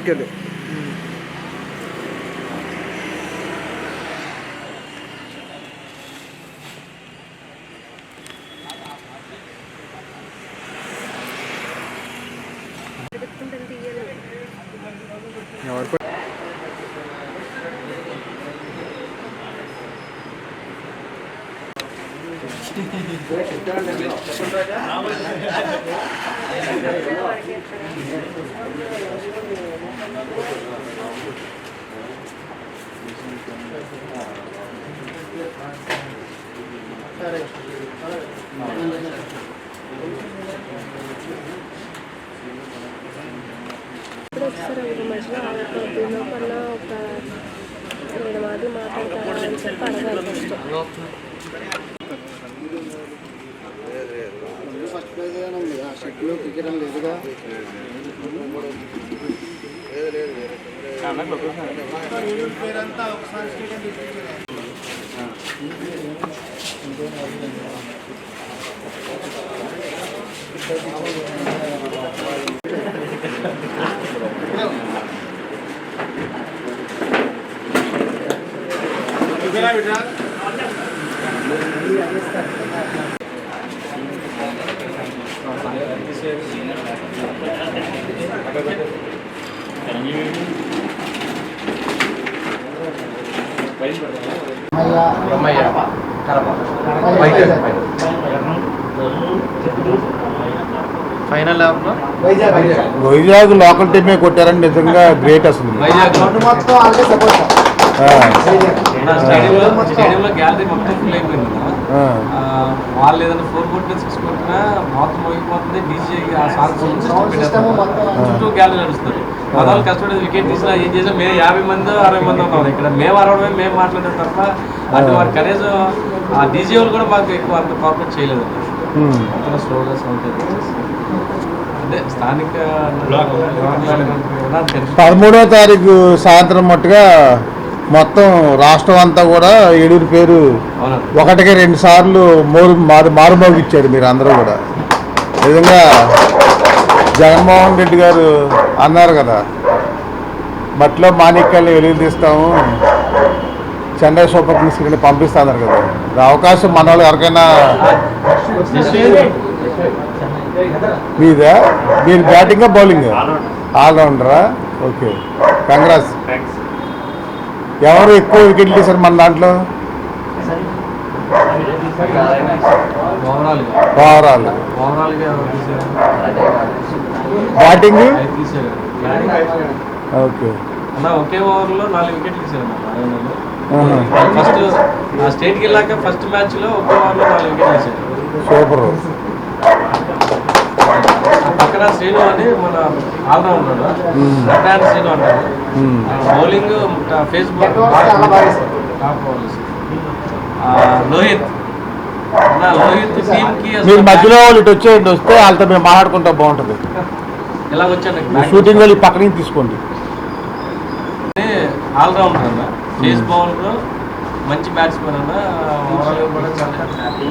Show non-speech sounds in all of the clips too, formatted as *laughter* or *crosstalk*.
వెనక్కి వెళ్ళి ఎవరు ప- ఇప్పుడు ఒకసారి ఒక మధ్యలో ఒక రెండు మాటలు మాట్లాడతారా అని చెప్పి అడగాలి ఫస్ట్ ఫస్ట్ ప్రైజ్ ఏమైనా ఉంది ఆ షెడ్లో క్రికెట్ ఫైనల్ వైజాగ్ లోకల్ టీమే కొట్టారని నిజంగా గ్రేట్ అసలు. మొత్తం వాళ్ళు ఏదైనా ఫోర్ కొట్టినా సిక్స్ కొట్టినా మొత్తం మోగిపోతుంది డీజే ఆ సాంగ్ సౌండ్ సిస్టమ్ మొత్తం చుట్టూ గ్యాలరీ నడుస్తుంది. మన వాళ్ళు కష్టపడి వికెట్ తీసినా ఏం చేసినా మేము యాభై మంది అరవై మంది ఉన్నాం ఇక్కడ మేము అరవై మేము మాట్లాడడం తప్ప అటు వారు కనీసం ఆ డీజే వాళ్ళు కూడా మాకు ఎక్కువ అంత కోఆపరేట్ చేయలేదు. మొత్తం స్లోగా సౌండ్ అదే స్థానిక పదమూడో తారీఖు సాయంత్రం మట్టుగా మొత్తం రాష్ట్రం అంతా కూడా ఏడుగురి పేరు ఒకటికి రెండు సార్లు మోరు మారు మారుమోగిచ్చారు మీరు అందరూ కూడా. నిజంగా జగన్మోహన్ రెడ్డి గారు అన్నారు కదా మట్టిలో మాణిక్యాలను వెలుగు తీస్తాము చెన్నై సూపర్ కింగ్స్ కింద పంపిస్తున్నారు కదా. అవకాశం మన వాళ్ళు ఎవరికైనా మీదా? మీరు బ్యాటింగా బౌలింగ్? ఆల్రౌండరా. ఓకే. కంగ్రాస్ ఎవరు ఎక్కువ వికెట్లు తీశారు మన దాంట్లో? Overall. Overall overall batting okay ఒకే ఓవర్లో నాలుగు వికెట్లు తీసారు ఆహా. ఫస్ట్ ఆ స్టేట్కి వెళ్ళాక ఫస్ట్ మ్యాచ్లో ఒకే ఓవర్లో నాలుగు వికెట్లు తీసారు సూపర్. పక్కన శ్రీను అని మన ఆల్రౌండర్ హ్యాండ్ శ్రీను అంటారు. Bowling Facebook. Top bowlers Lohith. మీరు మధ్యలో వాళ్ళు ఇటు వచ్చేయండి వస్తే వాళ్ళతో మేము మాట్లాడుకుంటా బాగుంటుంది. ఎలా వచ్చాను షూటింగ్ వాళ్ళు పక్క నుంచి తీసుకోండి. ఆల్రౌండర్ అన్న ఫేస్ బౌలర్ మంచి బ్యాట్స్మెన్ అన్న.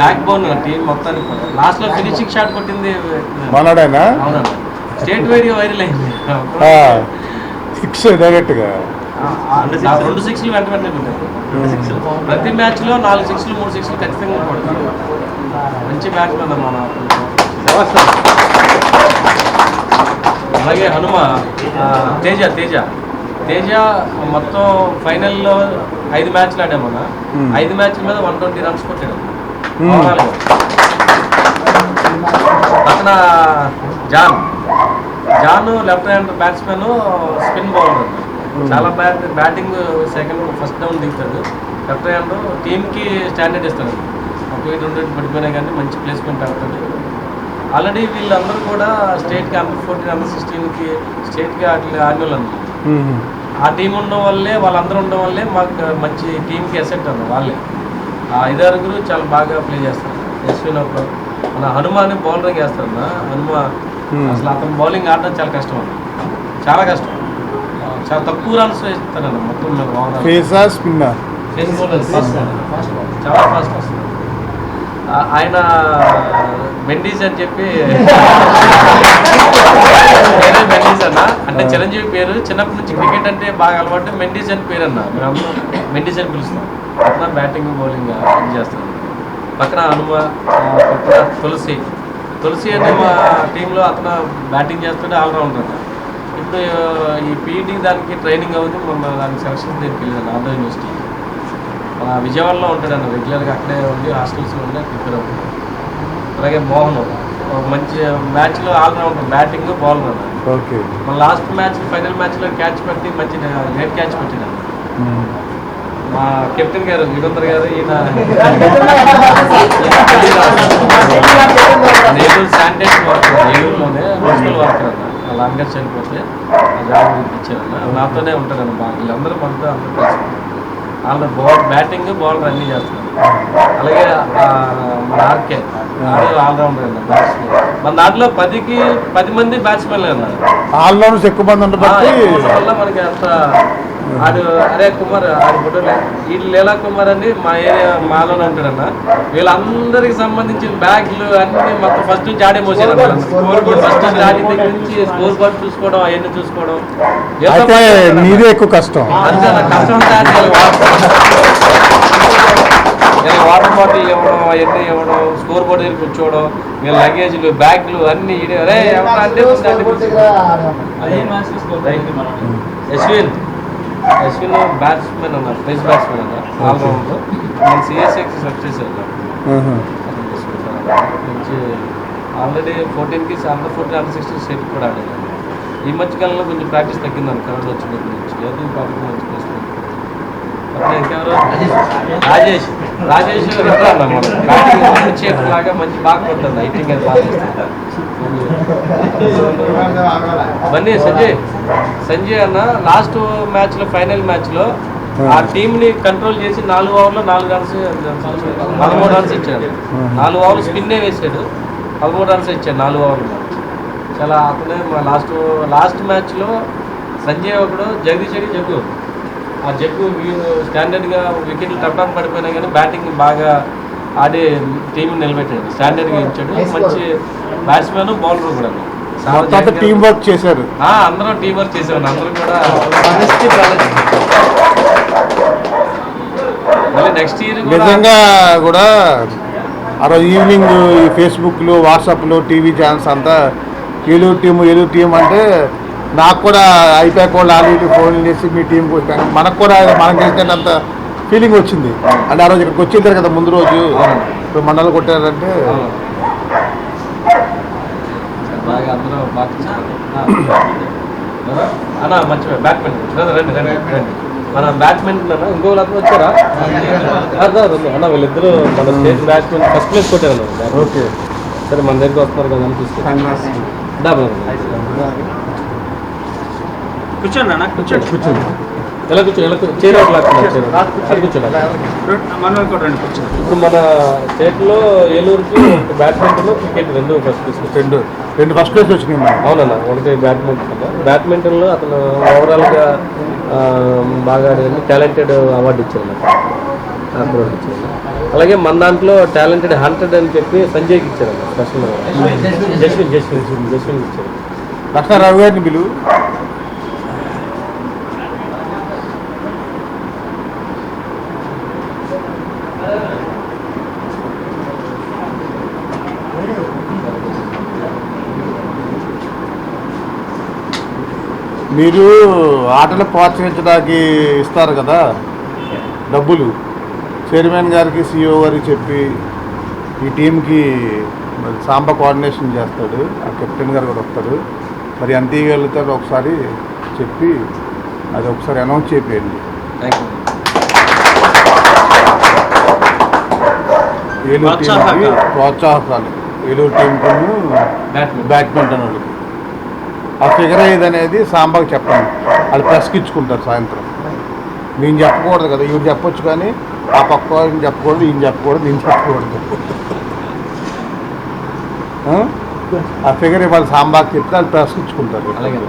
బ్యాక్ బౌన్ టీం మొత్తానికి కూడా. లాస్ట్లో ఫినిషింగ్ షాట్ కొట్టింది మనోడేనా? అవునన్న. స్టేట్ వీడియో వైరల్ అయింది. సిక్స్ డైరెక్ట్గా ఆ, ఆ రెండు సిక్స్లు వెంట వెంటనే కొట్టారు. ప్రతి మ్యాచ్లో నాలుగు సిక్స్లు మూడు సిక్స్లు ఖచ్చితంగా కొడతారు. మంచి బ్యాట్స్మెన్ అన్న మన అలాగే హనుమ తేజ తేజ. తేజ మొత్తం ఫైనల్లో ఐదు మ్యాచ్లు ఆడామన్న. ఐదు మ్యాచ్ల మీద వన్ ట్వంటీ రన్స్ కొట్టాడు. పక్కన John. John left hand batsmen spin bowler. చాలా bat batting second first down దిగుతాడు. లెఫ్ట్ హ్యాండ్ టీంకి స్టాండర్డ్ ఇస్తాడు. ఒక రెండు పడిపోయినా కానీ మంచి ప్లేస్మెంట్ అవుతుంది ఆల్రెడీ వీళ్ళందరూ కూడా స్టేట్కి అండర్ ఫోర్టీన్ అండర్ సిక్స్టీన్కి స్టేట్కి అట్లా ఆడిన వాళ్ళు. ఆ టీం ఉండడం వల్లే వాళ్ళందరూ ఉండడం వల్లే మాకు మంచి టీంకి ఎసెట్ అన్న వాళ్ళే. ఆ ఐదారుగురు చాలా బాగా ప్లే చేస్తారు. యశ్విన్ అప్పుడు మన హనుమాని బౌలరింగ్ వేస్తారు అన్న. హనుమ Hmm. అసలు అతను బౌలింగ్ ఆడడం చాలా కష్టం అన్న. చాలా కష్టం. చాలా తక్కువ రన్స్ వేస్తానన్న మొత్తం ఫేసా బౌలర్ ఫాస్ట్ చాలా ఫాస్ట్ వస్తుంది ఆయన మెండీస్ అని చెప్పి పేరే మెండీస్ అన్న. అంటే చిరంజీవి పేరు. చిన్నప్పటి నుంచి క్రికెట్ అంటే బాగా అలవాటు మెండీస్ అని పేరు అన్న. మేము అందరం మెండీస్ అని పిలుస్తాం అతను బ్యాటింగ్ బౌలింగ్ ఇది చేస్తాం పక్కన హనుమ పక్కన తులసి. తులసి అనే మా టీంలో అతను బ్యాటింగ్ చేస్తుంటే ఆల్రౌండర్ అన్న. ఇప్పుడు ఈ పీఈటీ దానికి ట్రైనింగ్ అవుతుంది మొన్న దానికి సెలక్షన్ దీనికి వెళ్ళాను ఆంధ్ర యూనివర్సిటీ విజయవాడలో ఉంటాడన్న రెగ్యులర్గా అక్కడే ఉండి హాస్టల్స్లో ఉండి ప్రిపేర్ అవుతుంది అలాగే మోహన్ ఒక మంచి మ్యాచ్లో ఆల్రౌండర్ బ్యాటింగ్ బౌలర్ అన్న ఓకే. మన లాస్ట్ మ్యాచ్ ఫైనల్ మ్యాచ్లో క్యాచ్ పట్టి మంచి లేట్ క్యాచ్ పెట్టినాను ఉమ్. మా కెప్టెన్ గారు యుగంధర్ గారు ఈయన నెల్లూరు శానిటేషన్ వర్కర్ నెల్లూరులోనే మున్సిపల్ వర్కర్ అన్న. అంగర్ చనిపోతే ఆ జాబ్ ఇచ్చారన్న నాతోనే ఉంటారన్న బాగా. వీళ్ళందరూ మనతో అందరూ కలిసి. వాళ్ళ బౌల్ బ్యాటింగ్ బౌలర్ అన్నీ చేస్తున్నారు అలాగే ఆ, మన ఆర్కే ఆల్రౌండర్ మన దాంట్లో పదికి పది మంది బ్యాట్స్మెన్లు అన్నారు ఆల్రౌండర్స్ ఎక్కువ మంది ఉండబట్టి వల్ల మనకి అంత ఆడు అరే కుమార్ ఆడు ఫోటోలే వీళ్ళు లీలా కుమార్ అని మా ఏరియా మాలోనే ఉంటాడన్న. వీళ్ళందరికి సంబంధించిన బ్యాగ్లు అన్ని మొత్తం ఫస్ట్ నుంచి ఆడే మోసారు స్కోర్ బోర్డ్ ఫస్ట్ నుంచి ఆడి దగ్గర నుంచి స్కోర్ బోర్డ్ చూసుకోవడం అవన్నీ చూసుకోవడం. ఎక్కువ కష్టం. అంతే అన్న, కష్టం వాటర్ బాటిల్ ఇవ్వడం అవన్నీ ఇవ్వడం స్కోర్ బోర్డ్ దగ్గర కూర్చోవడం వీళ్ళ లగేజ్లు బ్యాగ్లు అన్ని అరే ఎవరు అంటే ముందు యశ్విన్ బ్యాట్స్మెన్ అన్న ప్రైజ్ బ్యాట్స్మెన్ అన్న ఆల్రౌండర్ మన సిఎస్ఎక్స్ సెలెక్ట్ చేశారు అన్న. ఆహా. అతను తీసుకుంటారు. మంచి already ఫోర్టీన్కి under fourteen under sixteen state కూడా ఆడాను ఈ మధ్య కాలంలో కొంచెం ప్రాక్టీస్ తగ్గిందని కరోనా వచ్చినప్పటి నుంచి. ఏదో పాపకి మంచి ప్లేస్ అట్లా ఇంకెవరు? రాజేష్. రాజేష్ రిటర్ అన్న మనం బ్యాటింగ్ మంచి లాగా మంచి బాగా కొట్టుంది హైటింగ్ అది బాగా చేస్తాడు. *laughs* బన్నీ సంజయ్. సంజయ్ అన్న లాస్ట్ మ్యాచ్లో ఫైనల్ మ్యాచ్లో ఆ టీం ని కంట్రోల్ చేసి నాలుగు ఓవర్లో నాలుగు రన్స్ పదమూడు రన్స్ ఇచ్చాడు. నాలుగు ఓవర్లు స్పిన్నే వేసాడు. పదమూడు రన్స్ ఇచ్చాడు నాలుగు ఓవర్లు. చాలా అతనే మా లాస్ట్ లాస్ట్ మ్యాచ్లో సంజయ్ ఒకడు జగదీష్ అని జగ్గు. ఆ జగ్గు స్టాండర్డ్గా వికెట్లు టప్ పడిపోయినా కానీ బ్యాటింగ్ బాగా ఆడి టీం నిలబెట్టాడు. స్టాండర్డ్గా ఇచ్చాడు. మంచి బ్యాట్స్మెన్ బౌలర్ కూడా. మొత్తం టీం వర్క్ చేశారు. ఆ, అందరం టీం వర్క్ చేసేవాళ్ళు. అందరం కూడా. మళ్ళీ నెక్స్ట్ ఇయర్ కూడా నిజంగా కూడా ఆ రోజు ఈవినింగ్ ఈ ఫేస్బుక్లు వాట్సాప్లు టీవీ ఛానల్స్ అంతా ఏలూరు టీము ఏలూరు టీం అంటే నాకు కూడా అయిపోయాక వాళ్ళు ఆల్రెడీ ఫోన్ చేసి మీ టీం మనకు కూడా మనం గెలిచినంత ఫీలింగ్ వచ్చింది. అంటే ఆ రోజు ఇక్కడికి వచ్చింటారు కదా ముందు రోజు ఇప్పుడు మండలం కొట్టారంటే అవును. బాగా అందరూ బాగా చూసుకున్నారు. ఆ. అన్నా మర్చిపోయా బ్యాట్మెంటన్ రండి రండి రండి మన అన్న ఇంకో అతను వచ్చారా అన్న వీళ్ళిద్దరు మన స్టేట్ ఫస్ట్ ప్లేస్ కొట్టారు ఓకే సరే మన దగ్గర వస్తున్నారు కదా అని కూర్చోండి అన్న కూర్చోండి. కూర్చోండి. ఎలా కూర్చో ఎలా ఇప్పుడు మన స్టేట్లో ఏలూరుకి ఒక బ్యాడ్మింటన్ క్రికెట్ రెండు ఫస్ట్ తీసుకొచ్చారు రెండు రెండు ఫస్ట్ ప్లేస్ వచ్చినాయి. అవునన్న ఒకటి బ్యాడ్మింటన్ బ్యాడ్మింటన్లో అతను ఓవరాల్గా బాగా ఆడాడని టాలెంటెడ్ అవార్డు ఇచ్చారు నాకు అవార్డు ఇచ్చారు. అలాగే మన దాంట్లో టాలెంటెడ్ హండ్రెడ్ అని చెప్పి సంజయ్కి ఇచ్చారు అన్న కస్టమర్ జస్విన్ జస్విన్ జస్విన్ ఇచ్చారు. లక్ష్మణరావు గారిని పిలువు. మీరు ఆటలు ప్రోత్సహించడానికి ఇస్తారు కదా డబ్బులు. చైర్మన్ గారికి సిఇఓ గారికి చెప్పి ఈ టీంకి మరి సాంబ కోఆర్డినేషన్ చేస్తాడు. ఆ కెప్టెన్ గారు కూడా వస్తాడు మరి ఎంత ఇవ్వగలుగుతారో ఒకసారి చెప్పి అది ఒకసారి అనౌన్స్ చేయండి. ఏలూరు టీంకి ప్రోత్సాహకాలు. ఏలూరు టీంకి బ్యాడ్మింటన్ వాళ్ళకి ఆ ఫిగర్ ఏది అనేది సాంబాకి చెప్పండి వాళ్ళు ప్రెస్కి ఇచ్చుకుంటారు సాయంత్రం. నేను చెప్పకూడదు కదా ఇవి చెప్పొచ్చు కానీ ఆ పక్క వాళ్ళని చెప్పకూడదు ఈయన చెప్పకూడదు నేను చెప్పకూడదు. ఆ? ఫిగర్ ఇవాళ సాంబాకి చెప్తే వాళ్ళు ఇచ్చుకుంటారు అలాగే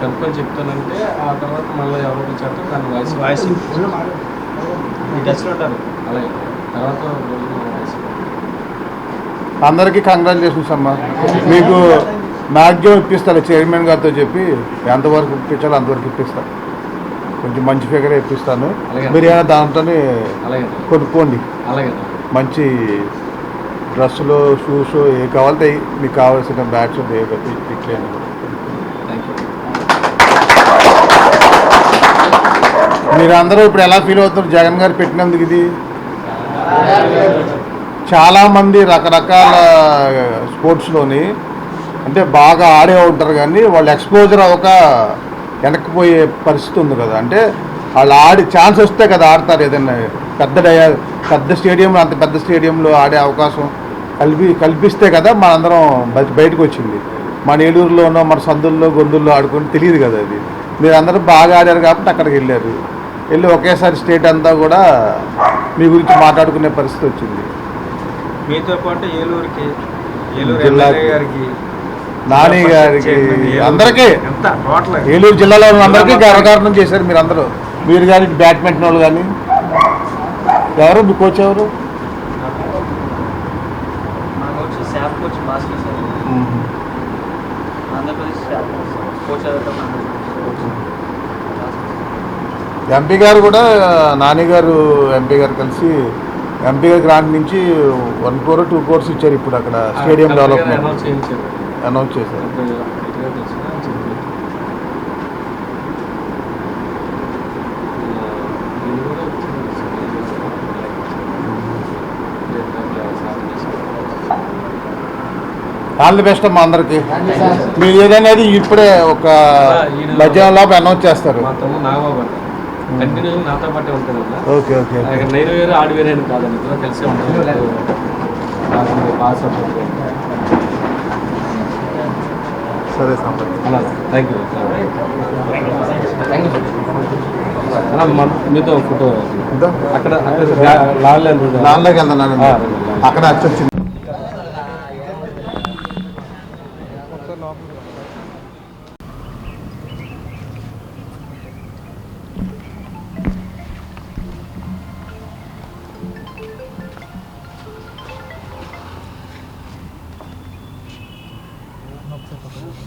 కనుక్కొని చెప్తానంటే ఆ తర్వాత మళ్ళీ ఎవరో వచ్చాక దాని వాయిస్ వాయిస్. ఈ టచ్లో ఉంటారు. అలాగే. తర్వాత అందరికీ కంగ్రాచులేషన్స్ అమ్మా. మీకు మ్యాక్సిమం ఇప్పిస్తారు చైర్మన్ గారితో చెప్పి ఎంతవరకు ఇప్పించాలో అంతవరకు ఇప్పిస్తాను కొంచెం మంచి ఫిగర్ ఇప్పిస్తాను. మీరు ఏమైనా దాంతోనే అలాగే. కొనుక్కోండి. మంచి డ్రెస్సులు షూస్ ఏ కావాలంటే మీకు కావాల్సిన బ్యాట్స్ ఏ పెట్టి ఇట్లేండి థ్యాంక్ యూ మీరు అందరూ ఇప్పుడు ఎలా ఫీల్ అవుతారు జగన్ గారు పెట్టినందుకు ఇది? చాలామంది రకరకాల స్పోర్ట్స్లోని అంటే బాగా ఆడే ఉంటారు కానీ వాళ్ళు ఎక్స్పోజర్ అవ్వక వెనక్కిపోయే పరిస్థితి ఉంది కదా. అంటే వాళ్ళు ఆడి ఛాన్స్ వస్తే కదా ఆడతారు ఏదైనా పెద్ద డయా పెద్ద స్టేడియంలో అంత పెద్ద స్టేడియంలో ఆడే అవకాశం కల్పి కల్పిస్తే కదా మనందరం బయట బయటకు వచ్చింది. మన ఏలూరులోనో మన సందుల్లో గొంతుల్లో ఆడుకుని తెలియదు కదా అది. మీరు అందరూ బాగా ఆడారు కాబట్టి అక్కడికి వెళ్ళారు. వెళ్ళి ఒకేసారి స్టేట్ అంతా కూడా మీ గురించి మాట్లాడుకునే పరిస్థితి వచ్చింది. మీతో పాటు ఏలూరుకి ఏలూరు. ఎమ్మెల్యే గారికి నాని గారికి. అందరికీ ఏలూరు జిల్లాలో ఉన్న అందరికీ గర్వకారణం చేశారు మీరు అందరూ. మీరు కానీ బ్యాడ్మింటన్ వాళ్ళు కానీ ఎవరు? మీ కోచ్ ఎవరు? ఎంపీ గారు కూడా నాని గారు ఎంపీ గారు కలిసి ఎంపీ గారు గ్రాంట్ నుంచి వన్ క్రోర్ టూ క్రోర్స్ ఇచ్చారు ఇప్పుడు అక్కడ స్టేడియం డెవలప్మెంట్. అనౌన్స్ చేశారు. ఆల్ ది బెస్ట్ అమ్మా అందరికి. మీరు ఏదనేది ఇప్పుడే ఒక మధ్యాహ్నం లోపు అనౌన్స్ చేస్తారు. కంటిన్యూ నాతో పాటే అన్న ఓకే ఓకే నేను వేరు ఆడు వేరే అని కాదండి ఇద్దరు కలిసే ఉంటాం. నాకు బాగా సపోర్ట్ సరే థ్యాంక్ యూ మీతో ఫోటో అక్కడ అక్కడ లాల్ నాన్నలోకి వెళ్తున్నాను అక్కడ వచ్చింది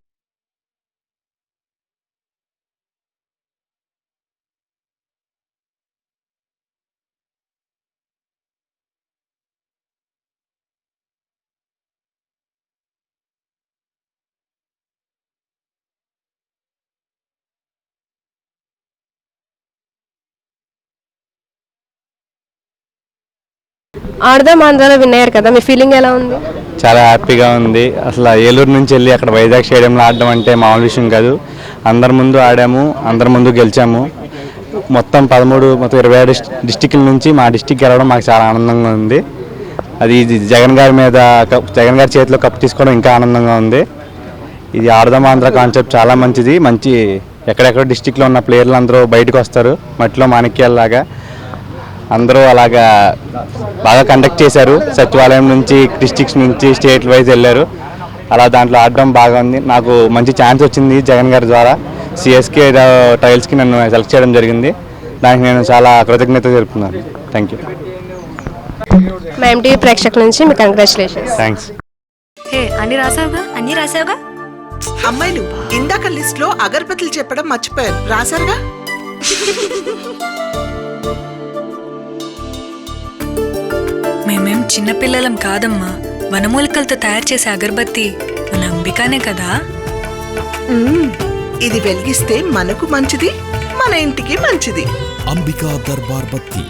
ఆడదాం ఆంధ్రాలో విన్ అయ్యారు కదా మీ ఫీలింగ్ ఎలా ఉంది? చాలా హ్యాపీగా ఉంది. అసలు ఏలూరు నుంచి వెళ్ళి అక్కడ వైజాగ్ స్టేడియంలో ఆడడం అంటే మామూలు విషయం కాదు. అందరి ముందు ఆడాము అందరి ముందు గెలిచాము. మొత్తం పదమూడు మొత్తం ఇరవై ఆరు డిస్టిక్ల నుంచి మా డిస్టిక్ గెలవడం మాకు చాలా ఆనందంగా ఉంది. అది ఇది జగన్ గారి మీద కప్ జగన్ గారి చేతిలో కప్ తీసుకోవడం ఇంకా ఆనందంగా ఉంది. ఇది ఆడదాం ఆంధ్ర కాన్సెప్ట్ చాలా మంచిది. మంచి ఎక్కడెక్కడ డిస్టిక్లో ఉన్న ప్లేయర్లు అందరూ బయటకు వస్తారు. మట్టిలో మాణిక్యాలలాగా అందరూ అలాగా బాగా కండక్ట్ చేశారు. సచివాలయం నుంచి డిస్ట్రిక్ట్స్ నుంచి స్టేట్ వైజ్ వెళ్ళారు. అలా దాంట్లో ఆడడం బాగా ఉంది. నాకు మంచి ఛాన్స్ వచ్చింది జగన్ గారి ద్వారా. సిఎస్కే ట్రయల్స్కి నన్ను సెలెక్ట్ చేయడం జరిగింది. దానికి నేను చాలా కృతజ్ఞత తెలుపుతున్నాను. థ్యాంక్ యూ మా ఎంటీవీ ప్రేక్షకుల నుంచి మీకు కంగ్రాచులేషన్స్ థ్యాంక్స్ హే అన్ని రాసావుగా? అన్ని రాసావుగా? అమ్మాయిలు ఇందాక లిస్ట్లో అగరబత్తులు చెప్పడం మర్చిపోయారు. రాశారుగా *laughs* మేమేం చిన్నపిల్లలం కాదమ్మా. వనమూలికలతో తయారు చేసే అగరబత్తి మన అంబికానే కదా? ఇది వెలిగిస్తే మనకు మంచిది మన ఇంటికి మంచిది. అంబికా దర్బార్ బత్తి.